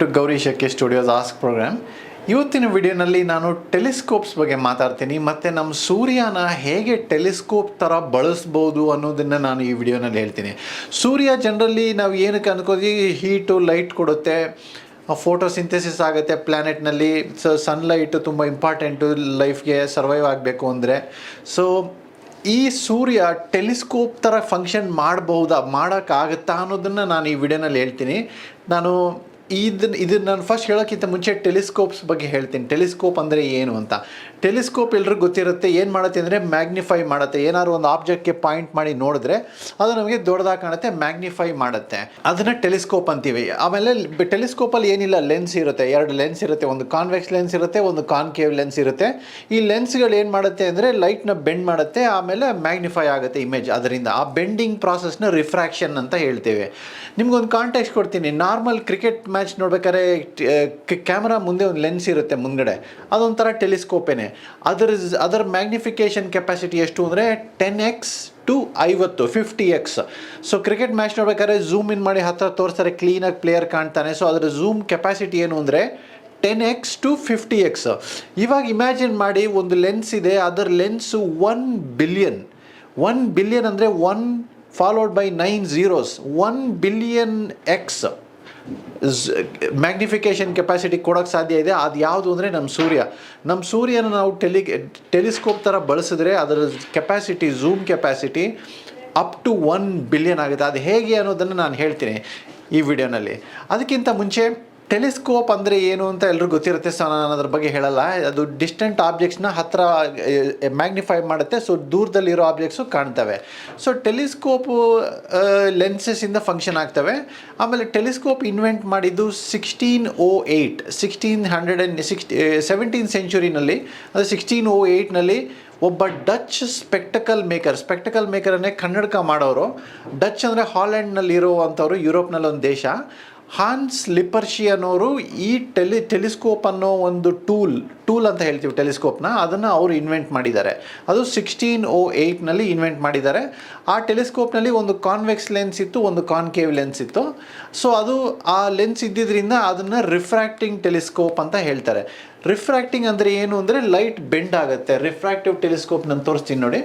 To Gauri Shetty studios ask program ಇವತ್ತಿನ ವಿಡಿಯೋನಲ್ಲಿ ನಾನು ಟೆಲಿಸ್ಕೋಪ್ಸ್ ಬಗ್ಗೆ ಮಾತಾಡ್ತೀನಿ. ಮತ್ತು ನಮ್ಮ ಸೂರ್ಯನ ಹೇಗೆ ಟೆಲಿಸ್ಕೋಪ್ ಥರ ಬಳಸ್ಬೋದು ಅನ್ನೋದನ್ನು ನಾನು ಈ ವಿಡಿಯೋನಲ್ಲಿ ಹೇಳ್ತೀನಿ. ಸೂರ್ಯ ಜನರಲ್ಲಿ ನಾವು ಏನಕ್ಕೆ ಅನ್ಕೋತೀವಿ? ಹೀಟು ಲೈಟ್ ಕೊಡುತ್ತೆ. ಫೋಟೋಸಿಂಥೆಸಿಸ್ ಆಗುತ್ತೆ ಪ್ಲ್ಯಾನೆಟ್ನಲ್ಲಿ ಸೊ ಸನ್ಲೈಟು ತುಂಬ ಇಂಪಾರ್ಟೆಂಟು ಲೈಫ್ಗೆ ಸರ್ವೈವ್ ಆಗಬೇಕು ಅಂದರೆ. ಸೊ ಈ ಸೂರ್ಯ ಟೆಲಿಸ್ಕೋಪ್ ಥರ ಫಂಕ್ಷನ್ ಮಾಡಬಹುದಾ ಮಾಡೋಕ್ಕಾಗತ್ತಾ ಅನ್ನೋದನ್ನು ನಾನು ಈ ವಿಡಿಯೋನಲ್ಲಿ ಹೇಳ್ತೀನಿ. ನಾನು ಇದನ್ನ ಇದನ್ನ ನಾನು ಫಸ್ಟ್ ಹೇಳೋಕ್ಕಿಂತ ಮುಂಚೆ ಟೆಲಿಸ್ಕೋಪ್ಸ್ ಬಗ್ಗೆ ಹೇಳ್ತೀನಿ. ಟೆಲಿಸ್ಕೋಪ್ ಅಂದರೆ ಏನು ಅಂತ? ಟೆಲಿಸ್ಕೋಪ್ ಎಲ್ರಿಗೂ ಗೊತ್ತಿರುತ್ತೆ, ಏನು ಮಾಡುತ್ತೆ ಅಂದರೆ ಮ್ಯಾಗ್ನಿಫೈ ಮಾಡುತ್ತೆ. ಏನಾದ್ರು ಒಂದು ಆಬ್ಜೆಕ್ಟ್ಗೆ ಪಾಯಿಂಟ್ ಮಾಡಿ ನೋಡಿದ್ರೆ ಅದು ನಮಗೆ ದೊಡ್ಡದಾಗಿ ಕಾಣುತ್ತೆ, ಮ್ಯಾಗ್ನಿಫೈ ಮಾಡುತ್ತೆ. ಅದನ್ನು ಟೆಲಿಸ್ಕೋಪ್ ಅಂತೀವಿ. ಆಮೇಲೆ ಟೆಲಿಸ್ಕೋಪಲ್ಲಿ ಏನಿಲ್ಲ, ಲೆನ್ಸ್ ಇರುತ್ತೆ. ಎರಡು ಲೆನ್ಸ್ ಇರುತ್ತೆ. ಒಂದು ಕಾನ್ವೆಕ್ಸ್ ಲೆನ್ಸ್ ಇರುತ್ತೆ, ಒಂದು ಕಾನ್ಕೇವ್ ಲೆನ್ಸ್ ಇರುತ್ತೆ. ಈ ಲೆನ್ಸ್ಗಳು ಏನು ಮಾಡುತ್ತೆ ಅಂದರೆ ಲೈಟ್ನ ಬೆಂಡ್ ಮಾಡುತ್ತೆ, ಆಮೇಲೆ ಮ್ಯಾಗ್ನಿಫೈ ಆಗುತ್ತೆ ಇಮೇಜ್ ಅದರಿಂದ ಆ ಬೆಂಡಿಂಗ್ ಪ್ರಾಸೆಸ್ನ ರಿಫ್ರಾಕ್ಷನ್ ಅಂತ ಹೇಳ್ತೇವೆ. ನಿಮ್ಗೊಂದು ಕಾಂಟ್ಯಾಕ್ಟ್ ಕೊಡ್ತೀನಿ. ನಾರ್ಮಲ್ ಕ್ರಿಕೆಟ್ ಮ್ಯಾಚ್ ನೋಡ್ಬೇಕಾದ್ರೆ ಕ್ಯಾಮ್ರಾ ಮುಂದೆ ಒಂದು ಲೆನ್ಸ್ ಇರುತ್ತೆ ಮುಂದ್ಗಡೆ. ಅದೊಂಥರ ಟೆಲಿಸ್ಕೋಪೇನೆ ಅದರ ಅದರ ಮ್ಯಾಗ್ನಿಫಿಕೇಷನ್ ಕೆಪಾಸಿಟಿ ಎಷ್ಟು ಅಂದರೆ ಟೆನ್ ಎಕ್ಸ್ ಟು ಐವತ್ತು fifty x so cricket match ನೋಡ್ಬೇಕಾದ್ರೆ ಝೂಮ್ ಇನ್ ಮಾಡಿ ಹತ್ತಿರ ತೋರಿಸ್ತಾರೆ ಕ್ಲೀನಾಗಿ ಪ್ಲೇಯರ್ ಕಾಣ್ತಾನೆ. ಸೊ ಅದರ ಝೂಮ್ ಕೆಪಾಸಿಟಿ ಏನು ಅಂದರೆ ten x to fifty x ಇವಾಗ ಇಮ್ಯಾಜಿನ್ ಮಾಡಿ ಒಂದು ಲೆನ್ಸ್ ಇದೆ, ಅದರ lens one billion one billion ಅಂದರೆ one followed by nine zeros one billion x magnification capacity ಕೊಡೋಕ್ಕೆ ಸಾಧ್ಯ ಇದೆ. ಅದು ಯಾವುದು ಅಂದರೆ ನಮ್ಮ ಸೂರ್ಯ. ನಮ್ಮ ಸೂರ್ಯನ ನಾವು ಟೆಲಿ, ಟೆಲಿಸ್ಕೋಪ್ ಥರ ಬಳಸಿದ್ರೆ ಅದರ capacity zoom capacity up to one billion ಆಗುತ್ತೆ. ಅದು ಹೇಗೆ ಅನ್ನೋದನ್ನು ನಾನು ಹೇಳ್ತೀನಿ ಈ ವಿಡಿಯೋನಲ್ಲಿ ಅದಕ್ಕಿಂತ ಮುಂಚೆ ಟೆಲಿಸ್ಕೋಪ್ ಅಂದರೆ ಏನು ಅಂತ ಎಲ್ಲರೂ ಗೊತ್ತಿರುತ್ತೆ ಸೊ ನಾನು ಅದ್ರ ಬಗ್ಗೆ ಹೇಳಲ್ಲ. ಅದು ಡಿಸ್ಟೆಂಟ್ ಆಬ್ಜೆಕ್ಟ್ಸ್ನ ಹತ್ತಿರ ಮ್ಯಾಗ್ನಿಫೈ ಮಾಡುತ್ತೆ. ಸೊ ದೂರದಲ್ಲಿರೋ ಆಬ್ಜೆಕ್ಟ್ಸು ಕಾಣ್ತವೆ. ಸೊ ಟೆಲಿಸ್ಕೋಪು ಲೆನ್ಸಸ್ಸಿಂದ ಫಂಕ್ಷನ್ ಆಗ್ತವೆ. ಆಮೇಲೆ ಟೆಲಿಸ್ಕೋಪ್ ಇನ್ವೆಂಟ್ ಮಾಡಿದ್ದು sixteen o eight sixteen hundred and sixty seventeen ಸೆಂಚುರಿನಲ್ಲಿ ಅದು ಸಿಕ್ಸ್ಟೀನ್ ಓ ಏಯ್ಟ್ನಲ್ಲಿ ಒಬ್ಬ ಡಚ್ ಸ್ಪೆಕ್ಟಕಲ್ ಮೇಕರ್ ಸ್ಪೆಕ್ಟಕಲ್ ಮೇಕರನ್ನೇ ಕನ್ನಡಕ ಮಾಡೋರು. ಡಚ್ ಅಂದರೆ ಹಾಲೆಂಡ್ನಲ್ಲಿ ಇರುವಂಥವ್ರು ಯುರೋಪ್ನಲ್ಲಿ ಒಂದು ದೇಶ. ಹಾನ್ಸ್ ಲಿಪರ್ಶಿ ಅನ್ನೋರು ಈ ಟೆಲಿ ಟೆಲಿಸ್ಕೋಪ್ ಅನ್ನೋ ಒಂದು ಟೂಲ್ ಟೂಲ್ ಅಂತ ಹೇಳ್ತೀವಿ ಟೆಲಿಸ್ಕೋಪ್ನ ಅದನ್ನು ಅವರು ಇನ್ವೆಂಟ್ ಮಾಡಿದ್ದಾರೆ. ಅದು ಸಿಕ್ಸ್ಟೀನ್ ಓ ಏಯ್ಟ್ನಲ್ಲಿ ಇನ್ವೆಂಟ್ ಮಾಡಿದ್ದಾರೆ. ಆ ಟೆಲಿಸ್ಕೋಪ್ನಲ್ಲಿ ಒಂದು ಕಾನ್ವೆಕ್ಸ್ ಲೆನ್ಸ್ ಇತ್ತು, ಒಂದು ಕಾನ್ಕೇವ್ ಲೆನ್ಸ್ ಇತ್ತು. ಸೊ ಅದು ಆ ಲೆನ್ಸ್ ಇದ್ದಿದ್ದರಿಂದ ಅದನ್ನು ರಿಫ್ರಾಕ್ಟಿಂಗ್ ಟೆಲಿಸ್ಕೋಪ್ ಅಂತ ಹೇಳ್ತಾರೆ. ರಿಫ್ರಾಕ್ಟಿಂಗ್ ಅಂದರೆ ಏನು ಅಂದರೆ ಲೈಟ್ ಬೆಂಡ್ ಆಗುತ್ತೆ. ರಿಫ್ರಾಕ್ಟಿವ್ ಟೆಲಿಸ್ಕೋಪ್ ನಾನು ತೋರಿಸ್ತೀನಿ ನೋಡಿ.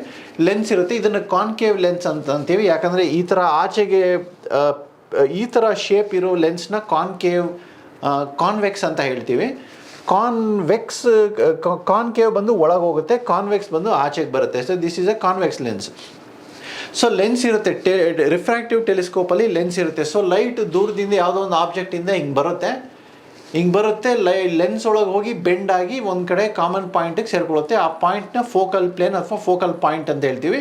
ಲೆನ್ಸ್ ಇರುತ್ತೆ. ಇದನ್ನು ಕಾನ್ಕೇವ್ ಲೆನ್ಸ್ ಅಂತ ಅಂತೀವಿ. ಯಾಕಂದರೆ ಈ ಥರ ಆಚೆಗೆ ಈ ಥರ ಶೇಪ್ ಇರೋ ಲೆನ್ಸ್ನ ಕಾನ್ಕೇವ್ ಕಾನ್ವೆಕ್ಸ್ ಅಂತ ಹೇಳ್ತೀವಿ. ಕಾನ್ವೆಕ್ಸ್ ಕಾನ್ಕೇವ್ ಬಂದು ಒಳಗೆ ಹೋಗುತ್ತೆ ಕಾನ್ವೆಕ್ಸ್ ಬಂದು ಆಚೆಗೆ ಬರುತ್ತೆ. So this is a convex lens so lens ಇರುತ್ತೆ. ಟೆ ರಿಫ್ರಾಕ್ಟಿವ್ ಟೆಲಿಸ್ಕೋಪಲ್ಲಿ ಲೆನ್ಸ್ ಇರುತ್ತೆ. ಸೊ ಲೈಟ್ ದೂರದಿಂದ ಯಾವುದೋ ಒಂದು ಆಬ್ಜೆಕ್ಟಿಂದ ಹಿಂಗೆ ಬರುತ್ತೆ. ಹಿಂಗೆ ಬರುತ್ತೆ, ಲೈ ಲೆನ್ಸ್ ಒಳಗೆ ಹೋಗಿ ಬೆಂಡ್ ಆಗಿ ಒಂದು ಕಡೆ ಕಾಮನ್ ಪಾಯಿಂಟಿಗೆ ಸೇರ್ಕೊಳ್ಳುತ್ತೆ. ಆ ಪಾಯಿಂಟ್ನ ಫೋಕಲ್ ಪ್ಲೇನ್ ಅಥವಾ ಫೋಕಲ್ ಪಾಯಿಂಟ್ ಅಂತ ಹೇಳ್ತೀವಿ.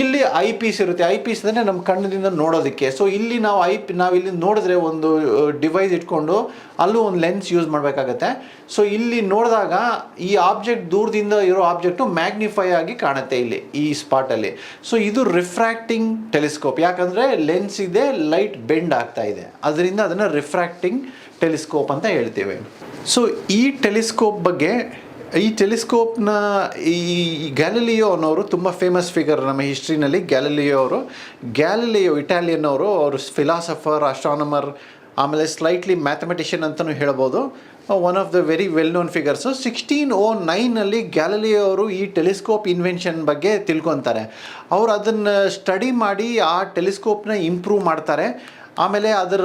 ಇಲ್ಲಿ ಐ ಪೀಸ್ ಇರುತ್ತೆ. ಐ ಪೀಸ್ ಅಂದರೆ ನಮ್ಮ ಕಣ್ಣಿನಿಂದ ನೋಡೋದಕ್ಕೆ. ಸೊ ಇಲ್ಲಿ ನಾವು ಐ ಪಿ ನಾವು ಇಲ್ಲಿ ನೋಡಿದ್ರೆ ಒಂದು ಡಿವೈಸ್ ಇಟ್ಕೊಂಡು ಅಲ್ಲೂ ಒಂದು ಲೆನ್ಸ್ ಯೂಸ್ ಮಾಡಬೇಕಾಗತ್ತೆ. ಸೊ ಇಲ್ಲಿ ನೋಡಿದಾಗ ಈ ಆಬ್ಜೆಕ್ಟ್ ದೂರದಿಂದ ಇರೋ ಆಬ್ಜೆಕ್ಟು ಮ್ಯಾಗ್ನಿಫೈ ಆಗಿ ಕಾಣುತ್ತೆ ಇಲ್ಲಿ, ಈ ಸ್ಪಾಟಲ್ಲಿ ಸೊ ಇದು ರಿಫ್ರಾಕ್ಟಿಂಗ್ ಟೆಲಿಸ್ಕೋಪ್ ಯಾಕಂದರೆ ಲೆನ್ಸ್ ಇದೆ ಲೈಟ್ ಬೆಂಡ್ ಆಗ್ತಾ ಇದೆ. ಅದರಿಂದ ಅದನ್ನು ರಿಫ್ರಾಕ್ಟಿಂಗ್ ಟೆಲಿಸ್ಕೋಪ್ ಅಂತ ಹೇಳ್ತೇವೆ. ಸೊ ಈ ಟೆಲಿಸ್ಕೋಪ್ ಬಗ್ಗೆ, ಈ ಟೆಲಿಸ್ಕೋಪ್ನ ಈ ಗ್ಯಾಲಲಿಯೋ ಅನ್ನೋರು ತುಂಬ ಫೇಮಸ್ ಫಿಗರ್ ನಮ್ಮ ಹಿಸ್ಟ್ರಿನಲ್ಲಿ ಗ್ಯಾಲಲಿಯೋ ಅವರು, ಗ್ಯಾಲಲಿಯೋ ಇಟಾಲಿಯನ್ ಅವರು ಅವರು ಫಿಲಾಸಫರ್ ಅಸ್ಟ್ರಾನಮರ್ ಆಮೇಲೆ ಸ್ಲೈಟ್ಲಿ ಮ್ಯಾಥಮೆಟಿಷಿಯನ್ ಅಂತಲೂ ಹೇಳ್ಬೋದು. One of the very well known figures sixteen o ನೈನಲ್ಲಿ Galileo ಅವರು ಈ ಟೆಲಿಸ್ಕೋಪ್ ಇನ್ವೆನ್ಷನ್ ಬಗ್ಗೆ ತಿಳ್ಕೊತಾರೆ. ಅವರು ಅದನ್ನು ಸ್ಟಡಿ ಮಾಡಿ ಆ ಟೆಲಿಸ್ಕೋಪ್ನ ಇಂಪ್ರೂವ್ ಮಾಡ್ತಾರೆ. ಆಮೇಲೆ ಅದರ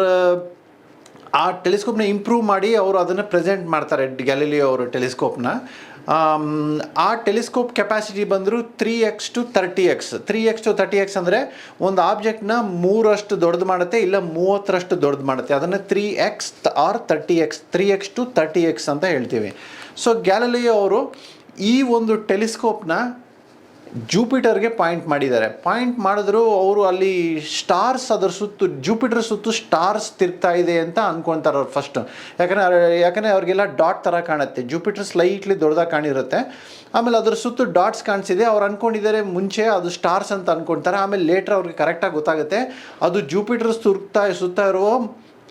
ಆ ಟೆಲಿಸ್ಕೋಪ್ನ ಇಂಪ್ರೂವ್ ಮಾಡಿ ಅವರು ಅದನ್ನು ಪ್ರೆಸೆಂಟ್ ಮಾಡ್ತಾರೆ ಗ್ಯಾಲಿಲಿಯೋ ಅವರು ಟೆಲಿಸ್ಕೋಪ್ನ. ಆ ಟೆಲಿಸ್ಕೋಪ್ ಕೆಪಾಸಿಟಿ ಬಂದರೂ three x to thirty x three x to thirty x ಅಂದರೆ ಒಂದು ಆಬ್ಜೆಕ್ಟ್ನ ಮೂರಷ್ಟು ದೊಡ್ಡದು ಮಾಡುತ್ತೆ, ಇಲ್ಲ ಮೂವತ್ತರಷ್ಟು ದೊಡ್ಡದು ಮಾಡುತ್ತೆ. ಅದನ್ನು three x or thirty x three x to thirty x ಅಂತ ಹೇಳ್ತೀವಿ. ಸೊ ಗ್ಯಾಲಲಿಯೋ ಅವರು ಈ ಒಂದು ಟೆಲಿಸ್ಕೋಪ್ನ ಜೂಪಿಟರ್ಗೆ ಪಾಯಿಂಟ್ ಮಾಡಿದ್ದಾರೆ. ಪಾಯಿಂಟ್ ಮಾಡಿದ್ರು ಅವರು ಅಲ್ಲಿ ಸ್ಟಾರ್ಸ್ ಅದರ ಸುತ್ತು ಜೂಪಿಟರ್ ಸುತ್ತು ಸ್ಟಾರ್ಸ್ ತಿರ್ಗ್ತಾ ಇದೆ ಅಂತ ಅನ್ಕೊಂತಾರೆ ಅವ್ರು ಫಸ್ಟ್ ಯಾಕಂದರೆ ಯಾಕಂದರೆ ಅವ್ರಿಗೆಲ್ಲ ಡಾಟ್ ಥರ ಕಾಣುತ್ತೆ. ಜೂಪಿಟರ್ ಸ್ಲೈಟ್ಲಿ ದೊಡ್ಡದಾಗಿ ಕಾಣಿರುತ್ತೆ. ಆಮೇಲೆ ಅದ್ರ ಸುತ್ತು ಡಾಟ್ಸ್ ಕಾಣಿಸಿದೆ. ಅವ್ರು ಅಂದ್ಕೊಂಡಿದ್ದಾರೆ ಮುಂಚೆ ಅದು ಸ್ಟಾರ್ಸ್ ಅಂತ ಅನ್ಕೊಂತಾರೆ. ಆಮೇಲೆ ಲೇಟ್ರ್ ಅವ್ರಿಗೆ ಕರೆಕ್ಟಾಗಿ ಗೊತ್ತಾಗುತ್ತೆ. ಅದು ಜೂಪಿಟರ್ ಸುತ್ತ ಸುತ್ತ ಇರುವ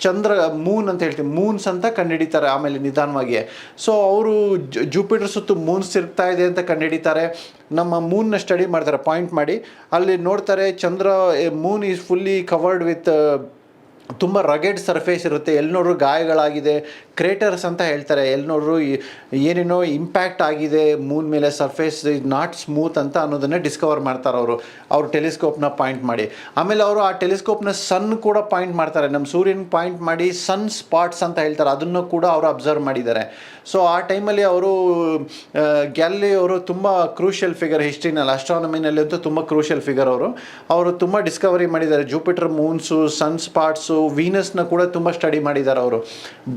ಚಂದ್ರ ಮೂನ್ ಅಂತ ಹೇಳ್ತೀವಿ. ಮೂನ್ಸ್ ಅಂತ ಕಂಡುಹಿಡಿತಾರೆ ಆಮೇಲೆ ನಿಧಾನವಾಗಿ ಸೊ ಅವರು ಜೂಪಿಟರ್ ಸುತ್ತು ಮೂನ್ಸ್ ತಿರುಗ್ತಾ ಇದೆ ಅಂತ ಕಂಡುಹಿಡಿತಾರೆ ನಮ್ಮ ಮೂನ್ನ ಸ್ಟಡಿ ಮಾಡ್ತಾರೆ ಪಾಯಿಂಟ್ ಮಾಡಿ. ಅಲ್ಲಿ ನೋಡ್ತಾರೆ ಚಂದ್ರ moon is fully covered with ತುಂಬ ರಗೆಡ್ ಸರ್ಫೇಸ್ ಇರುತ್ತೆ ಎಲ್ಲಿ ಗಾಯಗಳಾಗಿದೆ ಕ್ರೇಟರ್ಸ್ ಅಂತ ಹೇಳ್ತಾರೆ ಎಲ್ಲಿ ಏನೇನೋ ಇಂಪ್ಯಾಕ್ಟ್ ಆಗಿದೆ ಮೂನ್ ಮೇಲೆ ಸರ್ಫೇಸ್ ನಾಟ್ ಸ್ಮೂತ್ ಅಂತ ಅನ್ನೋದನ್ನೇ ಡಿಸ್ಕವರ್ ಮಾಡ್ತಾರೆ ಅವರು. ಅವ್ರು ಟೆಲಿಸ್ಕೋಪ್ನ ಪಾಯಿಂಟ್ ಮಾಡಿ. ಆಮೇಲೆ ಅವರು ಆ ಟೆಲಿಸ್ಕೋಪ್ನ ಸನ್ ಕೂಡ ಪಾಯಿಂಟ್ ಮಾಡ್ತಾರೆ. ನಮ್ಮ ಸೂರ್ಯನ ಪಾಯಿಂಟ್ ಮಾಡಿ ಸನ್ ಸ್ಪಾಟ್ಸ್ ಅಂತ ಹೇಳ್ತಾರೆ. ಅದನ್ನು ಕೂಡ ಅವರು ಅಬ್ಸರ್ವ್ ಮಾಡಿದ್ದಾರೆ. ಸೊ ಆ ಟೈಮಲ್ಲಿ ಅವರು ಗ್ಯಾಲಿ ಅವರು ತುಂಬ ಕ್ರೂಷಿಯಲ್ ಫಿಗರ್ ಹಿಸ್ಟ್ರಿನಲ್ಲಿ ಅಸ್ಟ್ರಾನಮಿನಲ್ಲಿ ಅಂತೂ ತುಂಬ ಕ್ರೂಷಿಯಲ್ ಫಿಗರ್ ಅವರು. ಅವರು ತುಂಬ ಡಿಸ್ಕವರಿ ಮಾಡಿದ್ದಾರೆ. ಜೂಪಿಟರ್ ಮೂನ್ಸು ಸನ್ ಸ್ಪಾಟ್ಸು ವೀನಸ್ನ ಕೂಡ ತುಂಬ ಸ್ಟಡಿ ಮಾಡಿದ್ದಾರೆ ಅವರು.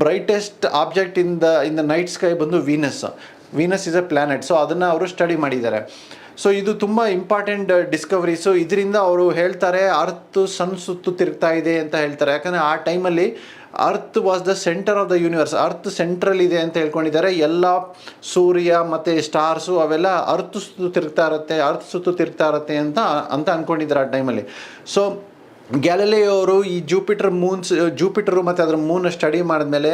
Brightest object in the in the night sky ಬಂದು Venus Venus is a planet so ಅದನ್ನು ಅವರು ಸ್ಟಡಿ ಮಾಡಿದ್ದಾರೆ ಸೊ ಇದು ತುಂಬ ಇಂಪಾರ್ಟೆಂಟ್ ಡಿಸ್ಕವರೀಸು ಇದರಿಂದ ಅವರು ಹೇಳ್ತಾರೆ ಅರ್ತ್ ಸನ್ ಸುತ್ತು ತಿರುಗ್ತಾ ಇದೆ ಅಂತ ಹೇಳ್ತಾರೆ. ಯಾಕಂದರೆ ಆ ಟೈಮಲ್ಲಿ earth was the centre of the universe earth central ಇದೆ ಅಂತ ಹೇಳ್ಕೊಂಡಿದ್ದಾರೆ. ಎಲ್ಲ ಸೂರ್ಯ ಮತ್ತು ಸ್ಟಾರ್ಸು ಅವೆಲ್ಲ ಅರ್ತ್ ಸುತ್ತು ತಿರುಗ್ತಾ ಇರುತ್ತೆ ಅರ್ತ್ ಸುತ್ತು ತಿರುಗ್ತಾ ಇರುತ್ತೆ ಅಂತ ಅಂತ ಅಂದ್ಕೊಂಡಿದ್ದಾರೆ ಆ ಟೈಮಲ್ಲಿ ಸೊ ಗ್ಯಾಲಲಿ ಅವರು ಈ ಜೂಪಿಟರ್ ಮೂನ್ಸ್ ಜೂಪಿಟರು ಮತ್ತು ಅದರ ಮೂನ್ ಸ್ಟಡಿ ಮಾಡಿದ್ಮೇಲೆ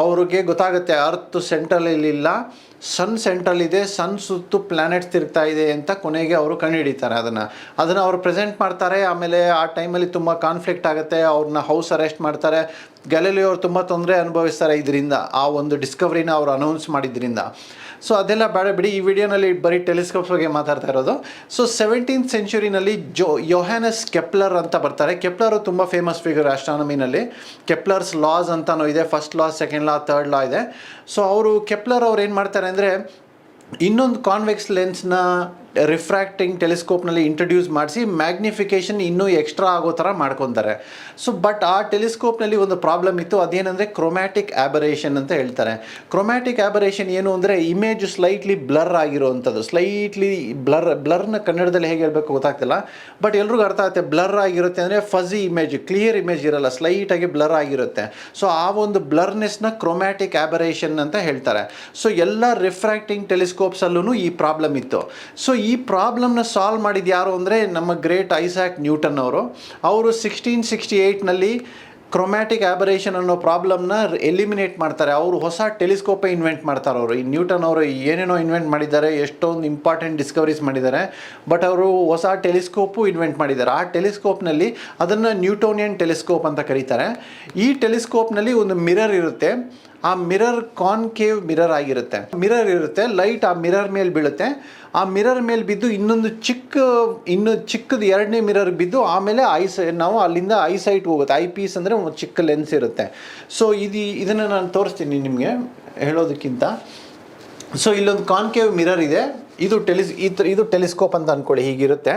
ಅವ್ರಿಗೆ ಗೊತ್ತಾಗುತ್ತೆ ಅರ್ತ್ ಸೆಂಟ್ರಲ್ ಇಲ್ಲ, ಸನ್ ಸೆಂಟ್ರಲ್ ಇದೆ, ಸನ್ ಸುತ್ತು ಪ್ಲಾನೆಟ್ಸ್ ತಿರುಗ್ತಾ ಇದೆ ಅಂತ ಕೊನೆಗೆ ಅವರು ಕಂಡುಹಿಡಿತಾರೆ ಅದನ್ನು. ಅದನ್ನು ಅವರು ಪ್ರೆಸೆಂಟ್ ಮಾಡ್ತಾರೆ, ಆಮೇಲೆ ಆ ಟೈಮಲ್ಲಿ ತುಂಬ ಕಾನ್ಫ್ಲಿಕ್ಟ್ ಆಗುತ್ತೆ ಅವ್ರನ್ನ ಹೌಸ್ ಅರೆಸ್ಟ್ ಮಾಡ್ತಾರೆ. ಗ್ಯಾಲಲಿ ಅವರು ತುಂಬ ತೊಂದರೆ ಅನುಭವಿಸ್ತಾರೆ ಇದರಿಂದ, ಆ ಒಂದು ಡಿಸ್ಕವರಿನ ಅವರು ಅನೌನ್ಸ್ ಮಾಡಿದ್ರಿಂದ. ಸೊ ಅದೆಲ್ಲ ಬೇಡ ಬಿಡಿ. ಈ ವಿಡಿಯೋನಲ್ಲಿ ಬರೀ ಟೆಲಿಸ್ಕೋಪ್ಸ್ ಬಗ್ಗೆ ಮಾತಾಡ್ತಾ ಇರೋದು. ಸೊ ಸೆವೆಂಟೀನ್ ಸೆಂಚುರಿನಲ್ಲಿ ಜೋ ಯೋಹ್ಯಾನಸ್ ಕೆಪ್ಲರ್ ಅಂತ ಬರ್ತಾರೆ. ಕೆಪ್ಲರು ತುಂಬ ಫೇಮಸ್ ಫಿಗರ್ ಆಸ್ಟ್ರಾನಮಿನಲ್ಲಿ ಕೆಪ್ಲರ್ಸ್ ಲಾಸ್ ಅಂತಲೂ ಇದೆ. First law second law third law ಇದೆ. ಸೊ ಅವರು ಕೆಪ್ಲರ್ ಅವ್ರು ಏನು ಮಾಡ್ತಾರೆ ಅಂದರೆ, ಇನ್ನೊಂದು ಕಾನ್ವೆಕ್ಸ್ ಲೆನ್ಸ್ನ ರಿಫ್ರಾಕ್ಟಿಂಗ್ ಟೆಲಿಸ್ಕೋಪ್ನಲ್ಲಿ ಇಂಟ್ರಡ್ಯೂಸ್ ಮಾಡಿಸಿ ಮ್ಯಾಗ್ನಿಫಿಕೇಷನ್ ಇನ್ನೂ ಎಕ್ಸ್ಟ್ರಾ ಆಗೋ ಥರ ಮಾಡ್ಕೊತಾರೆ. ಸೊ ಬಟ್ ಆ ಟೆಲಿಸ್ಕೋಪ್ನಲ್ಲಿ ಒಂದು ಪ್ರಾಬ್ಲಮ್ ಇತ್ತು, ಅದೇನೆಂದರೆ ಕ್ರೊಮ್ಯಾಟಿಕ್ ಆಬರೇಷನ್ ಅಂತ ಹೇಳ್ತಾರೆ. ಕ್ರೊಮ್ಯಾಟಿಕ್ ಆಬರೇಷನ್ ಏನು ಅಂದರೆ ಇಮೇಜ್ ಸ್ಲೈಟ್ಲಿ ಬ್ಲರ್ ಆಗಿರೋವಂಥದ್ದು. ಸ್ಲೈಟ್ಲಿ ಬ್ಲರ್ ಬ್ಲರ್ನ ಕನ್ನಡದಲ್ಲಿ ಹೇಗೆ ಹೇಳಬೇಕು ಗೊತ್ತಾಗ್ತಿಲ್ಲ. ಬಟ್ ಎಲ್ರಿಗೂ ಅರ್ಥ ಆಗುತ್ತೆ ಬ್ಲರ್ ಆಗಿರುತ್ತೆ ಅಂದರೆ ಫಜಿ ಇಮೇಜ್ ಕ್ಲಿಯರ್ ಇಮೇಜ್ ಇರಲ್ಲ ಸ್ಲೈಟಾಗಿ ಬ್ಲರ್ ಆಗಿರುತ್ತೆ. ಸೊ ಆ ಒಂದು ಬ್ಲರ್ನೆಸ್ನ ಕ್ರೊಮ್ಯಾಟಿಕ್ ಆಬರೇಷನ್ ಅಂತ ಹೇಳ್ತಾರೆ. ಸೊ ಎಲ್ಲ ರಿಫ್ರಾಕ್ಟಿಂಗ್ ಟೆಲಿಸ್ಕೋಪ್ಸಲ್ಲೂ ಈ ಪ್ರಾಬ್ಲಮ್ ಇತ್ತು. ಸೊ ಈ ಪ್ರಾಬ್ಲಮ್ನ ಸಾಲ್ವ್ ಮಾಡಿದ ಯಾರು ಅಂದರೆ ನಮ್ಮ ಗ್ರೇಟ್ ಐಸಾಕ್ ನ್ಯೂಟನ್ ಅವರು. ಅವರು ಸಿಕ್ಸ್ಟೀನ್ ಸಿಕ್ಸ್ಟಿ ಏಯ್ಟ್ನಲ್ಲಿ ಕ್ರೊಮ್ಯಾಟಿಕ್ ಆಬರೇಷನ್ ಅನ್ನೋ ಪ್ರಾಬ್ಲಮ್ನ ಎಲಿಮಿನೇಟ್ ಮಾಡ್ತಾರೆ. ಅವರು ಹೊಸ ಟೆಲಿಸ್ಕೋಪೇ ಇನ್ವೆಂಟ್ ಮಾಡ್ತಾರೆ ಅವರು. ಈ ನ್ಯೂಟನ್ ಅವರು ಏನೇನೋ ಇನ್ವೆಂಟ್ ಮಾಡಿದ್ದಾರೆ, ಎಷ್ಟೊಂದು ಇಂಪಾರ್ಟೆಂಟ್ ಡಿಸ್ಕವರೀಸ್ ಮಾಡಿದ್ದಾರೆ. ಬಟ್ ಅವರು ಹೊಸ ಟೆಲಿಸ್ಕೋಪು ಇನ್ವೆಂಟ್ ಮಾಡಿದ್ದಾರೆ. ಆ ಟೆಲಿಸ್ಕೋಪ್ನಲ್ಲಿ ಅದನ್ನು ನ್ಯೂಟೋನಿಯನ್ ಟೆಲಿಸ್ಕೋಪ್ ಅಂತ ಕರೀತಾರೆ. ಈ ಟೆಲಿಸ್ಕೋಪ್ನಲ್ಲಿ ಒಂದು ಮಿರರ್ ಇರುತ್ತೆ. ಆ ಮಿರರ್ ಕಾನ್ಕೇವ್ ಮಿರರ್ ಆಗಿರುತ್ತೆ. ಮಿರರ್ ಇರುತ್ತೆ. ಲೈಟ್ ಆ ಮಿರರ್ ಮೇಲೆ ಬೀಳುತ್ತೆ. ಆ ಮಿರರ್ ಮೇಲೆ ಬಿದ್ದು ಇನ್ನೊಂದು ಚಿಕ್ಕ ಇನ್ನು ಚಿಕ್ಕದು ಎರಡನೇ ಮಿರರ್ ಬಿದ್ದು ಆಮೇಲೆ ಐಸ್ ನಾವು ಅಲ್ಲಿಂದ ಐ ಸೈಟ್ ಹೋಗುತ್ತೆ. ಐ ಪೀಸ್ ಅಂದರೆ ಒಂದು ಚಿಕ್ಕ ಲೆನ್ಸ್ ಇರುತ್ತೆ. ಸೊ ಇದು, ಇದನ್ನು ನಾನು ತೋರಿಸ್ತೀನಿ ನಿಮಗೆ ಹೇಳೋದಕ್ಕಿಂತ. ಸೊ ಇಲ್ಲೊಂದು ಕಾನ್ಕೇವ್ ಮಿರರ್ ಇದೆ. ಇದು ಟೆಲಿಸ್ ಇದು ಟೆಲಿಸ್ಕೋಪ್ ಅಂತ ಅಂದ್ಕೊಳ್ಳಿ ಹೀಗಿರುತ್ತೆ.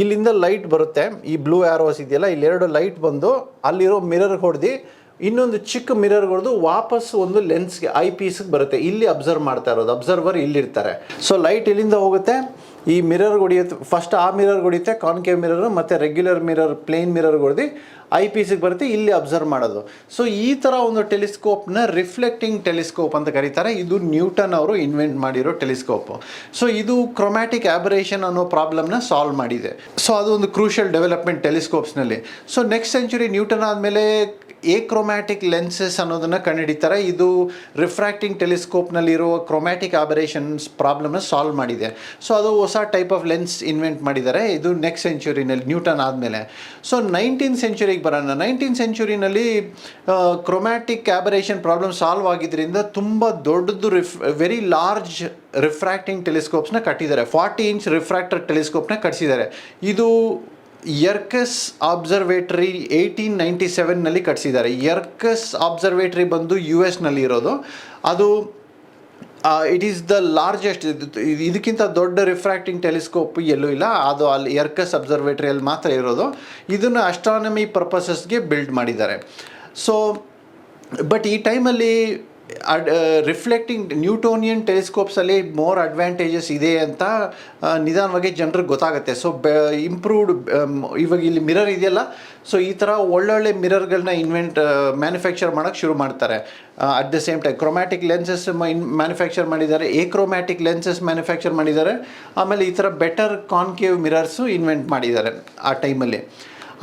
ಇಲ್ಲಿಂದ ಲೈಟ್ ಬರುತ್ತೆ. ಈ ಬ್ಲೂ ಆ್ಯರೋಸ್ ಇದೆಯಲ್ಲ ಇಲ್ಲಿ ಎರಡು ಲೈಟ್ ಬಂದು ಅಲ್ಲಿರೋ ಮಿರರ್ ಹೊಡೆದು ಇನ್ನೊಂದು ಚಿಕ್ಕ ಮಿರರ್ ಹೊಡೆದು ವಾಪಸ್ ಒಂದು ಲೆನ್ಸ್ಗೆ ಐ ಪೀಸ್ಗೆ ಬರುತ್ತೆ. ಇಲ್ಲಿ ಅಬ್ಸರ್ವ್ ಮಾಡ್ತಾ ಇರೋದು. ಅಬ್ಸರ್ವರ್ ಇಲ್ಲಿರ್ತಾರೆ. ಸೊ ಲೈಟ್ ಇಲ್ಲಿಂದ ಹೋಗುತ್ತೆ? ಈ ಮಿರರ್ ಹೊಡಿಯುತ್ತೆ. ಫಸ್ಟ್ ಆ ಮಿರರ್ ಹೊಡಿಯುತ್ತೆ ಕಾನ್ಕೇವ್ ಮಿರರ್, ಮತ್ತು ರೆಗ್ಯುಲರ್ ಮಿರರ್ ಪ್ಲೇನ್ ಮಿರರ್ ಹೊಡೆದು ಐ ಪೀಸಿಗೆ ಬರುತ್ತೆ, ಇಲ್ಲಿ ಅಬ್ಸರ್ವ್ ಮಾಡೋದು. ಸೊ ಈ ಥರ ಒಂದು ಟೆಲಿಸ್ಕೋಪ್ನ ರಿಫ್ಲೆಕ್ಟಿಂಗ್ ಟೆಲಿಸ್ಕೋಪ್ ಅಂತ ಕರೀತಾರೆ. ಇದು ನ್ಯೂಟನ್ ಅವರು ಇನ್ವೆಂಟ್ ಮಾಡಿರೋ ಟೆಲಿಸ್ಕೋಪ್ ಸೊ ಇದು ಕ್ರೊಮ್ಯಾಟಿಕ್ ಆಬರೇಷನ್ ಅನ್ನೋ ಪ್ರಾಬ್ಲಮ್ನ ಸಾಲ್ವ್ ಮಾಡಿದೆ. ಸೊ ಅದು ಒಂದು ಕ್ರೂಷಿಯಲ್ ಡೆವಲಪ್ಮೆಂಟ್ ಟೆಲಿಸ್ಕೋಪ್ಸ್ನಲ್ಲಿ ಸೊ ನೆಕ್ಸ್ಟ್ ಸೆಂಚುರಿ ನ್ಯೂಟನ್ ಆದಮೇಲೆ ಏಕ್ರೊಮ್ಯಾಟಿಕ್ ಲೆನ್ಸಸ್ ಅನ್ನೋದನ್ನು ಕಂಡುಹಿಡಿತಾರೆ. ಇದು ರಿಫ್ರಾಕ್ಟಿಂಗ್ ಟೆಲಿಸ್ಕೋಪ್ನಲ್ಲಿರುವ ಕ್ರೊಮ್ಯಾಟಿಕ್ ಆಬರೇಷನ್ಸ್ ಪ್ರಾಬ್ಲಮ್ನ ಸಾಲ್ವ್ ಮಾಡಿದೆ. ಸೊ ಅದು ಹೊಸ ಟೈಪ್ ಆಫ್ ಲೆನ್ಸ್ ಇನ್ವೆಂಟ್ ಮಾಡಿದ್ದಾರೆ. ಇದು ನೆಕ್ಸ್ಟ್ ಸೆಂಚುರಿನಲ್ಲಿ ನ್ಯೂಟನ್ ಆದಮೇಲೆ. ಸೊ ನೈನ್ಟೀನ್ ಸೆಂಚುರಿಗೆ ಬರೋಣ. ನೈನ್ಟೀನ್ ಸೆಂಚುರಿನಲ್ಲಿ ಕ್ರೊಮ್ಯಾಟಿಕ್ ಆಬರೇಷನ್ ಪ್ರಾಬ್ಲಮ್ ಸಾಲ್ವ್ ಆಗಿದ್ದರಿಂದ ತುಂಬ ದೊಡ್ಡದು ರಿಫ್ ವೆರಿ ಲಾರ್ಜ್ ರಿಫ್ರಾಕ್ಟಿಂಗ್ ಟೆಲಿಸ್ಕೋಪ್ಸ್ನ ಕಟ್ಟಿದ್ದಾರೆ. ಫಾರ್ಟಿ ಇಂಚ್ ರಿಫ್ರಾಕ್ಟರ್ ಟೆಲಿಸ್ಕೋಪ್ನ ಕಟ್ಟಿಸಿದ್ದಾರೆ ಇದು ಯರ್ಕಸ್ ಆಬ್ಸರ್ವೇಟ್ರಿ ಏಯ್ಟೀನ್ ನೈಂಟಿ ಸೆವೆನ್ನಲ್ಲಿ ಕಟ್ಸಿದ್ದಾರೆ. ಯರ್ಕಸ್ ಆಬ್ಸರ್ವೇಟ್ರಿ ಬಂದು ಯು ಎಸ್ನಲ್ಲಿ ಇರೋದು. ಅದು ಇಟ್ ಈಸ್ ದ ಲಾರ್ಜೆಸ್ಟ್ ಇದಕ್ಕಿಂತ ದೊಡ್ಡ ರಿಫ್ರಾಕ್ಟಿಂಗ್ ಟೆಲಿಸ್ಕೋಪ್ ಎಲ್ಲೂ ಇಲ್ಲ. ಅದು ಅಲ್ಲಿ ಎರ್ಕಸ್ ಅಬ್ಸರ್ವೇಟ್ರಿಯಲ್ಲಿ ಮಾತ್ರ ಇರೋದು. ಇದನ್ನು ಅಸ್ಟ್ರಾನಮಿ ಪರ್ಪಸಸ್ಗೆ ಬಿಲ್ಡ್ ಮಾಡಿದ್ದಾರೆ. ಸೊ ಬಟ್ ಈ ಟೈಮಲ್ಲಿ ರಿಫ್ಲೆಕ್ಟಿಂಗ್ ನ್ಯೂಟೋನಿಯನ್ ಟೆಲಿಸ್ಕೋಪ್ಸಲ್ಲಿ ಮೋರ್ ಅಡ್ವಾಂಟೇಜಸ್ ಇದೆ ಅಂತ ನಿಧಾನವಾಗಿ ಜನರಿಗೆ ಗೊತ್ತಾಗುತ್ತೆ. ಸೊ ಬೆ ಇಂಪ್ರೂವ್ಡ್ ಇವಾಗ ಇಲ್ಲಿ ಮಿರರ್ ಇದೆಯಲ್ಲ ಸೊ ಈ ಥರ ಒಳ್ಳೊಳ್ಳೆ ಮಿರರ್ಗಳನ್ನ ಇನ್ವೆಂಟ್ ಮ್ಯಾನುಫ್ಯಾಕ್ಚರ್ ಮಾಡೋಕ್ಕೆ ಶುರು ಮಾಡ್ತಾರೆ. At the same time chromatic lenses in manufacture ಮಾಡಿದ್ದಾರೆ ಏಕ್ರೋಮ್ಯಾಟಿಕ್ ಲೆನ್ಸಸ್ ಮ್ಯಾನುಫ್ಯಾಕ್ಚರ್ ಮಾಡಿದ್ದಾರೆ. ಆಮೇಲೆ ಈ ಥರ ಬೆಟರ್ ಕಾನ್ಕೇವ್ ಮಿರರ್ಸು ಇನ್ವೆಂಟ್ ಮಾಡಿದ್ದಾರೆ ಆ ಟೈಮಲ್ಲಿ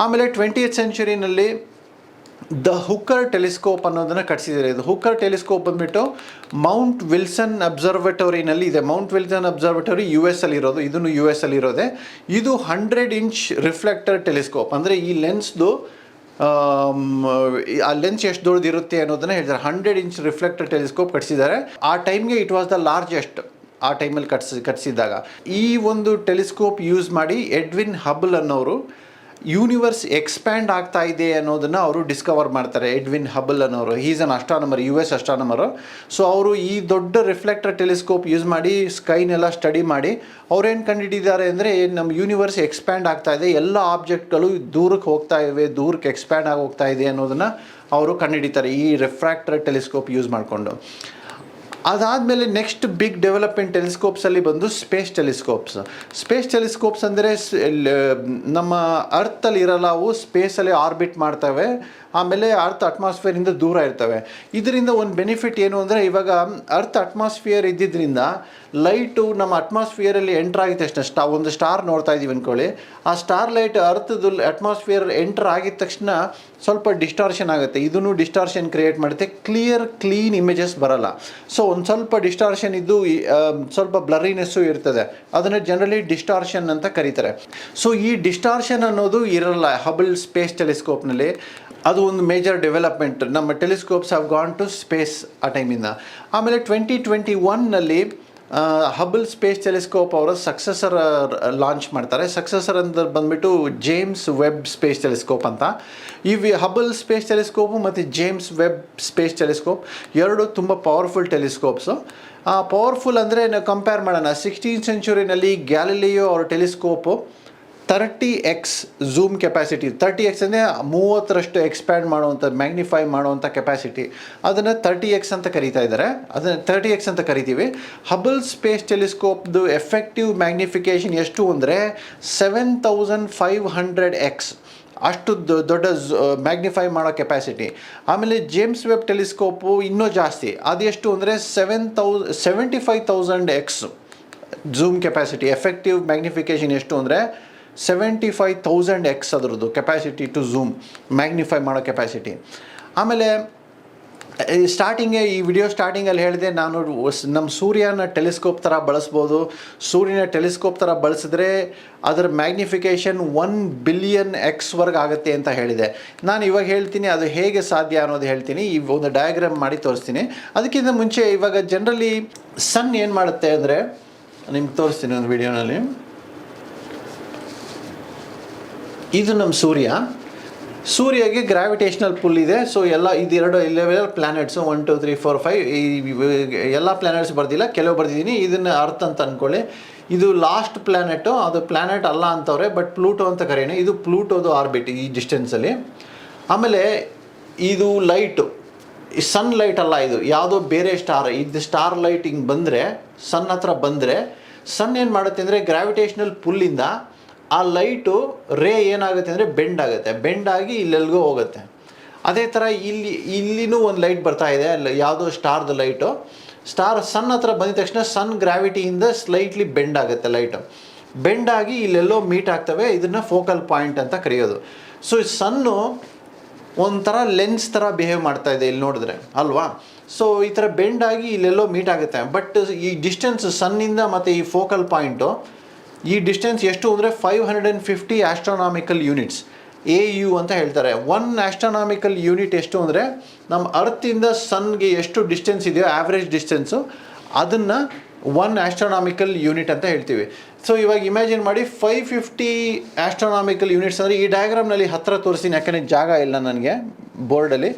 ಆಮೇಲೆ ಟ್ವೆಂಟಿಯತ್ ಸೆಂಚುರಿನಲ್ಲಿ ದ ಹುಕ್ಕರ್ ಟೆಲಿಸ್ಕೋಪ್ ಅನ್ನೋದನ್ನು ಕಟ್ಸಿದ್ದಾರೆ. ಇದು ಹುಕ್ಕರ್ ಟೆಲಿಸ್ಕೋಪ್ ಬಂದ್ಬಿಟ್ಟು ಮೌಂಟ್ ವಿಲ್ಸನ್ ಅಬ್ಸರ್ವೇಟರಿನಲ್ಲಿ ಇದೆ. Mount Wilson observatory U S ಅಲ್ಲಿ ಇರೋದು ಇದನ್ನು ಯು ಎಸ್ ಅಲ್ಲಿ ಇರೋದೆ ಇದು ಹಂಡ್ರೆಡ್ ಇಂಚ್ ರಿಫ್ಲೆಕ್ಟರ್ ಟೆಲಿಸ್ಕೋಪ್ ಅಂದರೆ ಈ ಲೆನ್ಸ್ದು ಆ ಲೆನ್ಸ್ ಎಷ್ಟು ದೊಡ್ಡದಿರುತ್ತೆ ಅನ್ನೋದನ್ನ ಹೇಳ್ತಾರೆ. ಹಂಡ್ರೆಡ್ ಇಂಚ್ ರಿಫ್ಲೆಕ್ಟರ್ ಟೆಲಿಸ್ಕೋಪ್ ಕಟ್ಸಿದ್ದಾರೆ. ಆ ಟೈಮ್ಗೆ ಇಟ್ ವಾಸ್ ದ ಲಾರ್ಜೆಸ್ಟ್ ಆ ಟೈಮಲ್ಲಿ ಕಟ್ಸಿ, ಕಟ್ಸಿದ್ದಾಗ. ಈ ಒಂದು ಟೆಲಿಸ್ಕೋಪ್ ಯೂಸ್ ಮಾಡಿ ಎಡ್ವಿನ್ ಹಬಲ್ ಅನ್ನೋರು ಯೂನಿವರ್ಸ್ ಎಕ್ಸ್ಪ್ಯಾಂಡ್ ಆಗ್ತಾ ಇದೆ ಅನ್ನೋದನ್ನು ಅವರು ಡಿಸ್ಕವರ್ ಮಾಡ್ತಾರೆ. ಎಡ್ವಿನ್ ಹಬಲ್ ಅನ್ನೋರು. Is an astronomer U S astronomer so ಅವರು ಈ ದೊಡ್ಡ ರಿಫ್ಲೆಕ್ಟರ್ ಟೆಲಿಸ್ಕೋಪ್ ಯೂಸ್ ಮಾಡಿ ಸ್ಕೈನೆಲ್ಲ ಸ್ಟಡಿ ಮಾಡಿ, ಅವ್ರೇನು ಕಂಡುಹಿಡಿದ್ದಾರೆ ಅಂದರೆ ನಮ್ಮ ಯೂನಿವರ್ಸ್ ಎಕ್ಸ್ಪ್ಯಾಂಡ್ ಆಗ್ತಾ ಇದೆ. ಎಲ್ಲ ಆಬ್ಜೆಕ್ಟ್ಗಳು ದೂರಕ್ಕೆ ಹೋಗ್ತಾ ಇವೆ, ದೂರಕ್ಕೆ ಎಕ್ಸ್ಪ್ಯಾಂಡ್ ಆಗಿ ಹೋಗ್ತಾ ಇದೆ ಅನ್ನೋದನ್ನು ಅವರು ಕಂಡುಹಿಡಿತಾರೆ ಈ ರಿಫ್ರಾಕ್ಟರ್ ಟೆಲಿಸ್ಕೋಪ್ ಯೂಸ್ ಮಾಡಿಕೊಂಡು. ಅದಾದಮೇಲೆ ನೆಕ್ಸ್ಟ್ ಬಿಗ್ ಡೆವಲಪ್ಮೆಂಟ್ ಟೆಲಿಸ್ಕೋಪ್ಸಲ್ಲಿ ಬಂದು ಸ್ಪೇಸ್ ಟೆಲಿಸ್ಕೋಪ್ಸ್ ಸ್ಪೇಸ್ ಟೆಲಿಸ್ಕೋಪ್ಸ್ ಅಂದರೆ ನಮ್ಮ ಅರ್ಥಲ್ಲಿ ಇರಲ್ಲ, ಅವು ಸ್ಪೇಸಲ್ಲಿ ಆರ್ಬಿಟ್ ಮಾಡ್ತವೆ. ಆಮೇಲೆ ಅರ್ತ್ ಅಟ್ಮಾಸ್ಫಿಯರಿಂದ ದೂರ ಇರ್ತವೆ. ಇದರಿಂದ ಒಂದು ಬೆನಿಫಿಟ್ ಏನು ಅಂದರೆ ಇವಾಗ ಅರ್ತ್ ಅಟ್ಮಾಸ್ಫಿಯರ್ ಇದ್ದಿದ್ದರಿಂದ ಲೈಟು ನಮ್ಮ ಅಟ್ಮಾಸ್ಫಿಯರಲ್ಲಿ ಎಂಟರ್ ಆಗಿದ ತಕ್ಷಣ ಸ್ಟಾ, ಒಂದು ಸ್ಟಾರ್ ನೋಡ್ತಾ ಇದ್ದೀವಿ ಅಂದ್ಕೊಳ್ಳಿ ಆ ಸ್ಟಾರ್ ಲೈಟ್ ಅರ್ಥದ್ದು ಅಟ್ಮಾಸ್ಫಿಯರ್ ಎಂಟರ್ ಆಗಿದ ತಕ್ಷಣ ಸ್ವಲ್ಪ ಡಿಸ್ಟಾರ್ಷನ್ ಆಗುತ್ತೆ. ಇದನ್ನು ಡಿಸ್ಟಾರ್ಷನ್ ಕ್ರಿಯೇಟ್ ಮಾಡುತ್ತೆ. ಕ್ಲಿಯರ್ ಕ್ಲೀನ್ ಇಮೇಜಸ್ ಬರಲ್ಲ. ಸೊ ಒಂದು ಸ್ವಲ್ಪ ಡಿಸ್ಟಾರ್ಷನ್ ಇದ್ದು ಸ್ವಲ್ಪ ಬ್ಲರಿನೆಸ್ಸು ಇರ್ತದೆ. ಅದನ್ನು ಜನರಲಿ ಡಿಸ್ಟಾರ್ಷನ್ ಅಂತ ಕರೀತಾರೆ. ಸೊ ಈ ಡಿಸ್ಟಾರ್ಷನ್ ಅನ್ನೋದು ಇರಲ್ಲ. ಹಬಲ್ ಸ್ಪೇಸ್ ಟೆಲಿಸ್ಕೋಪ್ನಲ್ಲಿ ಅದು ಒಂದು ಮೇಜರ್ ಡೆವಲಪ್ಮೆಂಟ್ ನಮ್ಮ telescopes have gone to space ಆ ಟೈಮಿಂದ ಆಮೇಲೆ ಟ್ವೆಂಟಿ ಟ್ವೆಂಟಿ ಒನ್ನಲ್ಲಿ ಹಬಲ್ ಸ್ಪೇಸ್ ಟೆಲಿಸ್ಕೋಪ್ ಅವರ ಸಕ್ಸಸರ್ ಲಾಂಚ್ ಮಾಡ್ತಾರೆ. ಸಕ್ಸಸರ್ ಅಂತ ಬಂದ್ಬಿಟ್ಟು ಜೇಮ್ಸ್ ವೆಬ್ ಸ್ಪೇಸ್ ಟೆಲಿಸ್ಕೋಪ್ ಅಂತ. ಈ ಹಬಲ್ ಸ್ಪೇಸ್ ಟೆಲಿಸ್ಕೋಪು ಮತ್ತು ಜೇಮ್ಸ್ ವೆಬ್ ಸ್ಪೇಸ್ ಟೆಲಿಸ್ಕೋಪ್ ಎರಡು ತುಂಬ ಪವರ್ಫುಲ್ ಟೆಲಿಸ್ಕೋಪ್ಸು ಪವರ್ಫುಲ್ ಅಂದರೆ ಕಂಪೇರ್ ಮಾಡೋಣ. ಸಿಕ್ಸ್ಟೀನ್ ಸೆಂಚುರಿನಲ್ಲಿ ಗ್ಯಾಲಿಲಿಯೋ ಅವ್ರ telescope thirty x zoom capacity thirty x ಅಂದರೆ ಮೂವತ್ತರಷ್ಟು ಎಕ್ಸ್ಪ್ಯಾಂಡ್ ಮಾಡುವಂಥ ಮ್ಯಾಗ್ನಿಫೈ ಮಾಡುವಂಥ ಕೆಪಾಸಿಟಿ ಅದನ್ನು ತರ್ಟಿ ಎಕ್ಸ್ ಅಂತ ಕರೀತಾ ಇದ್ದಾರೆ ಅದನ್ನು ತರ್ಟಿ ಎಕ್ಸ್ ಅಂತ ಕರಿತೀವಿ. ಹಬಲ್ ಸ್ಪೇಸ್ ಟೆಲಿಸ್ಕೋಪ್ದು ಎಫೆಕ್ಟಿವ್ ಮ್ಯಾಗ್ನಿಫಿಕೇಷನ್ ಎಷ್ಟು ಅಂದರೆ seven thousand five hundred x ಅಷ್ಟು ದೊಡ್ಡ ಮ್ಯಾಗ್ನಿಫೈ ಮಾಡೋ ಕೆಪಾಸಿಟಿ ಆಮೇಲೆ ಜೇಮ್ಸ್ ವೆಬ್ ಟೆಲಿಸ್ಕೋಪು ಇನ್ನೂ ಜಾಸ್ತಿ. ಅದೆಷ್ಟು ಅಂದರೆ seven thou seventy five thousand x zoom capacity effective magnification ಎಷ್ಟು ಅಂದರೆ ಸೆವೆಂಟಿ ಫೈವ್ ತೌಸಂಡ್ ಎಕ್ಸ್ ಅದರದ್ದು ಕೆಪಾಸಿಟಿ ಟು ಝೂಮ್ ಮ್ಯಾಗ್ನಿಫೈ ಮಾಡೋ ಕೆಪಾಸಿಟಿ ಆಮೇಲೆ ಸ್ಟಾರ್ಟಿಂಗೇ ಈ ವಿಡಿಯೋ ಸ್ಟಾರ್ಟಿಂಗಲ್ಲಿ ಹೇಳಿದೆ, ನಾನು ನಮ್ಮ ಸೂರ್ಯನ ಟೆಲಿಸ್ಕೋಪ್ ಥರ ಬಳಸ್ಬೋದು. ಸೂರ್ಯನ ಟೆಲಿಸ್ಕೋಪ್ ಥರ ಬಳಸಿದ್ರೆ ಅದರ ಮ್ಯಾಗ್ನಿಫಿಕೇಷನ್ ಒನ್ ಬಿಲಿಯನ್ ಎಕ್ಸ್ವರೆಗೆ ಆಗುತ್ತೆ ಅಂತ ಹೇಳಿದೆ. ನಾನು ಇವಾಗ ಹೇಳ್ತೀನಿ, ಅದು ಹೇಗೆ ಸಾಧ್ಯ ಅನ್ನೋದು ಹೇಳ್ತೀನಿ. ಈ ಒಂದು ಡಯಾಗ್ರಾಮ್ ಮಾಡಿ ತೋರಿಸ್ತೀನಿ. ಅದಕ್ಕಿಂತ ಮುಂಚೆ ಇವಾಗ ಜನರಲಿ ಸನ್ ಏನು ಮಾಡುತ್ತೆ ಅಂದರೆ, ನಿಮ್ಗೆ ತೋರಿಸ್ತೀನಿ ಒಂದು ವಿಡಿಯೋನಲ್ಲಿ ಇದು ನಮ್ಮ ಸೂರ್ಯ. ಸೂರ್ಯಗೆ ಗ್ರಾವಿಟೇಷನಲ್ ಪುಲ್ ಇದೆ. ಸೊ ಎಲ್ಲ ಇದೆರಡು level planets one two three four five ಈ ಎಲ್ಲ ಪ್ಲಾನೆಟ್ಸ್ ಬರ್ದಿಲ್ಲ. ಕೆಲವು ಬರ್ದಿದ್ದೀನಿ. ಇದನ್ನು ಅರ್ಥ ಅಂತ ಅಂದ್ಕೊಳ್ಳಿ ಇದು ಲಾಸ್ಟ್ ಪ್ಲ್ಯಾನೆಟು ಅದು ಪ್ಲ್ಯಾನೆಟ್ ಅಲ್ಲ ಅಂತವ್ರೆ ಬಟ್ ಪ್ಲೂಟೋ ಅಂತ ಕರೆಯೋಣ ಇದು ಪ್ಲೂಟೋದು ಆರ್ಬಿಟ್ ಈ ಡಿಸ್ಟೆನ್ಸಲ್ಲಿ ಆಮೇಲೆ ಇದು ಲೈಟು ಸನ್ ಲೈಟ್ ಅಲ್ಲ ಇದು. ಯಾವುದೋ ಬೇರೆ ಸ್ಟಾರ್ ಇದು ಸ್ಟಾರ್ ಲೈಟ್ ಹಿಂಗೆ ಬಂದರೆ ಸನ್ ಹತ್ರ ಬಂದರೆ ಸನ್ ಏನು ಮಾಡುತ್ತೆ ಅಂದರೆ ಗ್ರಾವಿಟೇಷನಲ್ ಪುಲ್ಲಿಂದ ಆ ಲೈಟು ರೇ ಏನಾಗುತ್ತೆ ಅಂದರೆ ಬೆಂಡ್ ಆಗುತ್ತೆ, ಬೆಂಡ್ ಆಗಿ ಇಲ್ಲೆಲ್ಗೋ ಹೋಗುತ್ತೆ. ಅದೇ ಥರ ಇಲ್ಲಿ, ಇಲ್ಲಿನೂ ಒಂದು ಲೈಟ್ ಬರ್ತಾ ಇದೆ, ಅಲ್ಲಿ ಯಾವುದೋ ಸ್ಟಾರ್ದು ಲೈಟು. ಸ್ಟಾರ್ ಸನ್ ಹತ್ರ ಬಂದಿದ ತಕ್ಷಣ ಸನ್ ಗ್ರಾವಿಟಿಯಿಂದ ಸ್ಲೈಟ್ಲಿ ಬೆಂಡ್ ಆಗುತ್ತೆ ಲೈಟು. ಬೆಂಡ್ ಆಗಿ ಇಲ್ಲೆಲ್ಲೋ ಮೀಟ್ ಆಗ್ತವೆ, ಇದನ್ನು ಫೋಕಲ್ ಪಾಯಿಂಟ್ ಅಂತ ಕರೆಯೋದು. ಸೊ ಸನ್ನು ಒಂಥರ ಲೆನ್ಸ್ ಥರ ಬಿಹೇವ್ ಮಾಡ್ತಾ ಇದೆ ಇಲ್ಲಿ ನೋಡಿದ್ರೆ, ಅಲ್ವಾ? ಸೊ, ಈ ಥರ ಬೆಂಡ್ ಆಗಿ ಇಲ್ಲೆಲ್ಲೋ ಮೀಟ್ ಆಗುತ್ತೆ. ಬಟ್ ಈ ಡಿಸ್ಟೆನ್ಸ್ ಸನ್ನಿಂದ ಮತ್ತು ಈ ಫೋಕಲ್ ಪಾಯಿಂಟು ಈ ಡಿಸ್ಟೆನ್ಸ್ ಎಷ್ಟು ಅಂದರೆ five hundred and fifty astronomical units A U ಅಂತ ಹೇಳ್ತಾರೆ. ಒನ್ ಆಸ್ಟ್ರಾನಾಮಿಕಲ್ ಯೂನಿಟ್ ಎಷ್ಟು ಅಂದರೆ ನಮ್ಮ ಅರ್ತಿಂದ ಸನ್ಗೆ ಎಷ್ಟು ಡಿಸ್ಟೆನ್ಸ್ ಇದೆಯೋ ಆ್ಯಾವ್ರೇಜ್ ಡಿಸ್ಟೆನ್ಸು ಅದನ್ನು ಒನ್ ಆಸ್ಟ್ರಾನಾಮಿಕಲ್ ಯೂನಿಟ್ ಅಂತ ಹೇಳ್ತೀವಿ. ಸೊ ಇವಾಗ ಇಮ್ಯಾಜಿನ್ ಮಾಡಿ ಫೈವ್ ಫಿಫ್ಟಿ ಆಸ್ಟ್ರಾನಾಮಿಕಲ್ ಯೂನಿಟ್ಸ್ ಅಂದರೆ ಈ ಡಯಾಗ್ರಾಮ್ನಲ್ಲಿ ಹತ್ತಿರ ತೋರಿಸಿ ಯಾಕಂದರೆ ಜಾಗ ಇಲ್ಲ ನನಗೆ ಬೋರ್ಡಲ್ಲಿ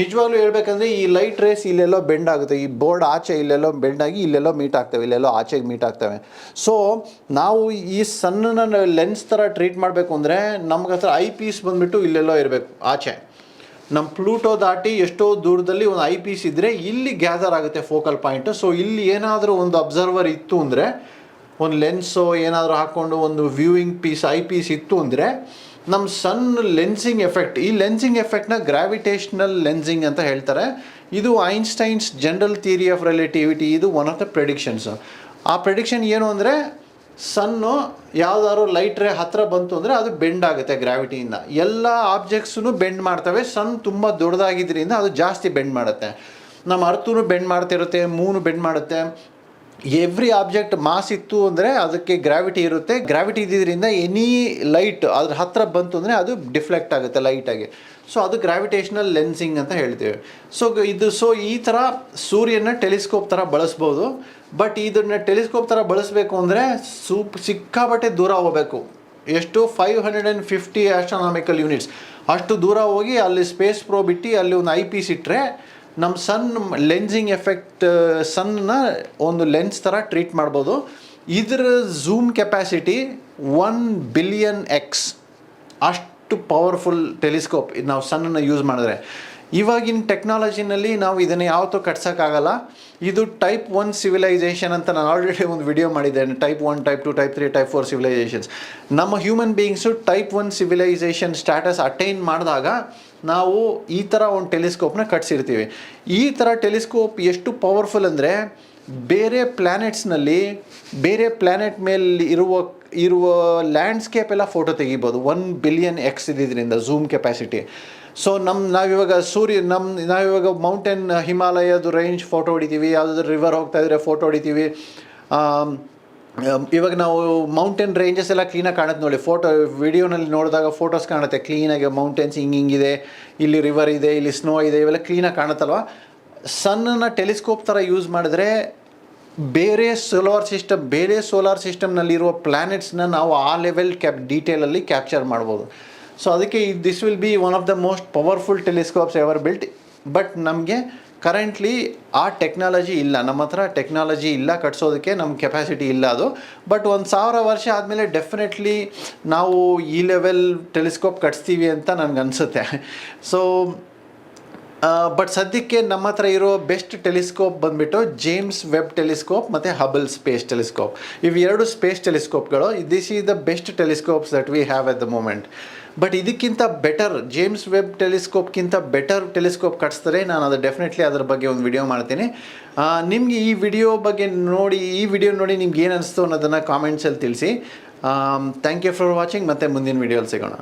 ನಿಜವಾಗ್ಲೂ ಹೇಳ್ಬೇಕಂದ್ರೆ ಈ ಲೈಟ್ ರೇಸ್ ಇಲ್ಲೆಲ್ಲೋ ಬೆಂಡ್ ಆಗುತ್ತೆ. ಈ ಬೋರ್ಡ್ ಆಚೆ ಇಲ್ಲೆಲ್ಲೋ ಬೆಂಡ್ ಆಗಿ ಇಲ್ಲೆಲ್ಲೋ ಮೀಟ್ ಆಗ್ತವೆ, ಇಲ್ಲೆಲ್ಲೋ ಆಚೆಗೆ ಮೀಟ್ ಆಗ್ತವೆ. ಸೊ ನಾವು ಈ ಸಣ್ಣನ ಲೆನ್ಸ್ ಥರ ಟ್ರೀಟ್ ಮಾಡಬೇಕು ಅಂದರೆ ನಮ್ಗೆ ಹತ್ರ ಐ ಪೀಸ್ ಬಂದುಬಿಟ್ಟು ಇಲ್ಲೆಲ್ಲೋ ಇರಬೇಕು, ಆಚೆ. ನಮ್ಮ ಪ್ಲೂಟೋ ದಾಟಿ ಎಷ್ಟೋ ದೂರದಲ್ಲಿ ಒಂದು ಐ ಪೀಸ್ ಇದ್ದರೆ ಇಲ್ಲಿ ಗ್ಯಾದರ್ ಆಗುತ್ತೆ ಫೋಕಲ್ ಪಾಯಿಂಟ್ ಸೊ ಇಲ್ಲಿ ಏನಾದರೂ ಒಂದು ಅಬ್ಸರ್ವರ್ ಇತ್ತು ಅಂದರೆ, ಒಂದು ಲೆನ್ಸು ಏನಾದರೂ ಹಾಕ್ಕೊಂಡು ಒಂದು ವ್ಯೂವಿಂಗ್ ಪೀಸ್ ಐ ಪೀಸ್ ಇತ್ತು ಅಂದರೆ ನಮ್ಮ ಸನ್ ಲೆನ್ಸಿಂಗ್ ಎಫೆಕ್ಟ್, ಈ ಲೆನ್ಸಿಂಗ್ ಎಫೆಕ್ಟ್ನ ಗ್ರಾವಿಟೇಷನಲ್ ಲೆನ್ಸಿಂಗ್ ಅಂತ ಹೇಳ್ತಾರೆ. ಇದು Einstein's general theory of relativity, ಇದು ಒನ್ ಆಫ್ ದ ಪ್ರೆಡಿಕ್ಷನ್ಸ್ ಆ ಪ್ರೆಡಿಕ್ಷನ್ ಏನು ಅಂದರೆ, ಸನ್ನು ಯಾವುದಾದ್ರು ಲೈಟ್ ರೇ ಹತ್ರ ಬಂತು ಅಂದರೆ ಅದು ಬೆಂಡ್ ಆಗುತ್ತೆ ಗ್ರಾವಿಟಿಯಿಂದ ಎಲ್ಲ ಆಬ್ಜೆಕ್ಟ್ಸೂ ಬೆಂಡ್ ಮಾಡ್ತವೆ ಸನ್ ತುಂಬ ದೊಡ್ಡದಾಗಿದ್ದರಿಂದ ಅದು ಜಾಸ್ತಿ ಬೆಂಡ್ ಮಾಡುತ್ತೆ. ನಮ್ಮ ಅರ್ಥೂ ಬೆಂಡ್ ಮಾಡ್ತಿರುತ್ತೆ ಮೂನು ಬೆಂಡ್ ಮಾಡುತ್ತೆ. ಎವ್ರಿ ಆಬ್ಜೆಕ್ಟ್ ಮಾಸ್ ಇತ್ತು ಅಂದರೆ ಅದಕ್ಕೆ ಗ್ರಾವಿಟಿ ಇರುತ್ತೆ. ಗ್ರಾವಿಟಿ ಇದ್ದಿದ್ದರಿಂದ ಎನಿ ಲೈಟ್ ಅದ್ರ ಹತ್ರ ಬಂತು ಅಂದರೆ ಅದು ಡಿಫ್ಲೆಕ್ಟ್ ಆಗುತ್ತೆ ಲೈಟಾಗಿ ಸೊ ಅದು ಗ್ರಾವಿಟೇಷನಲ್ ಲೆನ್ಸಿಂಗ್ ಅಂತ ಹೇಳ್ತೀವಿ. ಸೊ ಇದು ಸೊ ಈ ಥರ ಸೂರ್ಯನ ಟೆಲಿಸ್ಕೋಪ್ ಥರ ಬಳಸ್ಬೋದು. ಬಟ್ ಇದನ್ನ ಟೆಲಿಸ್ಕೋಪ್ ಥರ ಬಳಸಬೇಕು ಅಂದರೆ ಸೂಪ್ ಸಿಕ್ಕಾಬಟ್ಟೆ ದೂರ ಹೋಗಬೇಕು. ಎಷ್ಟು? Five hundred and fifty astronomical units ಅಷ್ಟು ದೂರ ಹೋಗಿ ಅಲ್ಲಿ ಸ್ಪೇಸ್ ಪ್ರೋ ಬಿಟ್ಟು ಅಲ್ಲಿ ಒಂದು ಐ ಪೀಸ್ ಇಟ್ಟರೆ ನಮ್ಮ ಸನ್ ಲೆನ್ಸಿಂಗ್ ಎಫೆಕ್ಟ್ ಸನ್ನ ಒಂದು ಲೆನ್ಸ್ ಥರ ಟ್ರೀಟ್ ಮಾಡ್ಬೋದು. ಇದರ zoom capacity one billion x. ಅಷ್ಟು ಪವರ್ಫುಲ್ ಟೆಲಿಸ್ಕೋಪ್ ಇದು ನಾವು ಸನ್ನನ್ನು ಯೂಸ್ ಮಾಡಿದ್ರೆ. ಇವಾಗಿನ ಟೆಕ್ನಾಲಜಿನಲ್ಲಿ ನಾವು ಇದನ್ನು ಯಾವತ್ತೂ ಕಟ್ಸೋಕ್ಕಾಗಲ್ಲ. ಇದು ಟೈಪ್ ಒನ್ ಸಿವಿಲೈಸೇಷನ್ ಅಂತ ನಾನು ಆಲ್ರೆಡಿ ಒಂದು ವಿಡಿಯೋ ಮಾಡಿದ್ದೇನೆ. Type one, type two, type three, type four civilisations. ನಮ್ಮ human beings type one civilisation status attain ಮಾಡಿದಾಗ ನಾವು ಈ ಥರ ಒಂದು ಟೆಲಿಸ್ಕೋಪ್ನ ಕಟ್ಸಿರ್ತೀವಿ. ಈ ಥರ ಟೆಲಿಸ್ಕೋಪ್ ಎಷ್ಟು ಪವರ್ಫುಲ್ ಅಂದರೆ ಬೇರೆ ಪ್ಲ್ಯಾನೆಟ್ಸ್ನಲ್ಲಿ ಬೇರೆ ಪ್ಲ್ಯಾನೆಟ್ ಮೇಲೆ ಇರುವ ಇರುವ ಲ್ಯಾಂಡ್ಸ್ಕೇಪ್ ಎಲ್ಲ ಫೋಟೋ ತೆಗಿಬೋದು. ಒನ್ ಬಿಲಿಯನ್ ಎಕ್ಸ್ ಇದ್ದಿದ್ದರಿಂದ ಝೂಮ್ ಕೆಪಾಸಿಟಿ ಸೊ ನಮ್ಮ ನಾವಿವಾಗ ಸೂರ್ಯ ನಮ್ಮ ನಾವಿವಾಗ ಮೌಂಟೇನ್ ಹಿಮಾಲಯದ ರೇಂಜ್ ಫೋಟೋ ಹೊಡಿತೀವಿ, ಯಾವುದಾದ್ರು ರಿವರ್ ಹೋಗ್ತಾ ಇದ್ರೆ ಫೋಟೋ ಹೊಡಿತೀವಿ. ಇವಾಗ ನಾವು ಮೌಂಟೇನ್ ರೇಂಜಸ್ ಎಲ್ಲ ಕ್ಲೀನಾಗಿ ಕಾಣುತ್ತೆ ನೋಡಿ. ಫೋಟೋ ವಿಡಿಯೋನಲ್ಲಿ ನೋಡಿದಾಗ ಫೋಟೋಸ್ ಕಾಣುತ್ತೆ. ಕ್ಲೀನಾಗಿ ಮೌಂಟೇನ್ಸ್ ಹಿಂಗೆ ಹಿಂಗಿದೆ ಇಲ್ಲಿ ರಿವರ್ ಇದೆ, ಇಲ್ಲಿ ಸ್ನೋ ಇದೆ, ಇವೆಲ್ಲ ಕ್ಲೀನಾಗಿ ಕಾಣುತ್ತಲ್ವ? ಸನ್ನನ್ನು ಟೆಲಿಸ್ಕೋಪ್ ಥರ ಯೂಸ್ ಮಾಡಿದ್ರೆ ಬೇರೆ ಸೋಲಾರ್ ಸಿಸ್ಟಮ್ ಬೇರೆ ಸೋಲಾರ್ ಸಿಸ್ಟಮ್ನಲ್ಲಿರುವ ಪ್ಲ್ಯಾನೆಟ್ಸ್ನ ನಾವು ಆ ಲೆವೆಲ್ ಕ್ಯಾಪ್ ಡೀಟೇಲಲ್ಲಿ ಕ್ಯಾಪ್ಚರ್ ಮಾಡ್ಬೋದು. ಸೊ ಅದಕ್ಕೆ this will be one of the most powerful telescopes ever built but ನಮಗೆ ಕರೆಂಟ್ಲಿ ಆ ಟೆಕ್ನಾಲಜಿ ಇಲ್ಲ. ನಮ್ಮ ಹತ್ರ ಟೆಕ್ನಾಲಜಿ ಇಲ್ಲ, ಕಟ್ಸೋದಕ್ಕೆ ನಮ್ಮ ಕೆಪಾಸಿಟಿ ಇಲ್ಲ ಅದು. ಬಟ್ ಒಂದು ಸಾವಿರ ವರ್ಷ ಆದಮೇಲೆ ಡೆಫಿನೆಟ್ಲಿ ನಾವು ಈ ಲೆವೆಲ್ ಟೆಲಿಸ್ಕೋಪ್ ಕಟ್ಸ್ತೀವಿ ಅಂತ ನನಗನ್ಸುತ್ತೆ ಸೊ ಬಟ್ ಸದ್ಯಕ್ಕೆ ನಮ್ಮ ಹತ್ರ ಇರೋ ಬೆಸ್ಟ್ ಟೆಲಿಸ್ಕೋಪ್ ಬಂದ್ಬಿಟ್ಟು ಜೇಮ್ಸ್ ವೆಬ್ ಟೆಲಿಸ್ಕೋಪ್ ಮತ್ತು ಹಬಲ್ ಸ್ಪೇಸ್ ಟೆಲಿಸ್ಕೋಪ್ ಇವೆರಡು space ಟೆಲಿಸ್ಕೋಪ್ಗಳು this is the best telescopes that we have at the moment but ಇದಕ್ಕಿಂತ ಬೆಟರ್ ಜೇಮ್ಸ್ ವೆಬ್ ಟೆಲಿಸ್ಕೋಪ್ಗಿಂತ ಬೆಟರ್ ಟೆಲಿಸ್ಕೋಪ್ ಕಟ್ಸ್ತಾರೆ ನಾನು ಅದು ಡೆಫಿನೆಟ್ಲಿ ಅದ್ರ ಬಗ್ಗೆ ಒಂದು ವಿಡಿಯೋ ಮಾಡ್ತೀನಿ. ನಿಮಗೆ ಈ ವಿಡಿಯೋ ಬಗ್ಗೆ ನೋಡಿ, ಈ ವಿಡಿಯೋ ನೋಡಿ ನಿಮ್ಗೆ ಏನು ಅನಿಸ್ತು ಅನ್ನೋದನ್ನು ಕಾಮೆಂಟ್ಸಲ್ಲಿ ತಿಳಿಸಿ. ಥ್ಯಾಂಕ್ ಯು ಫಾರ್ ವಾಚಿಂಗ್ ಮತ್ತು ಮುಂದಿನ ವಿಡಿಯೋಲಿ ಸಿಗೋಣ.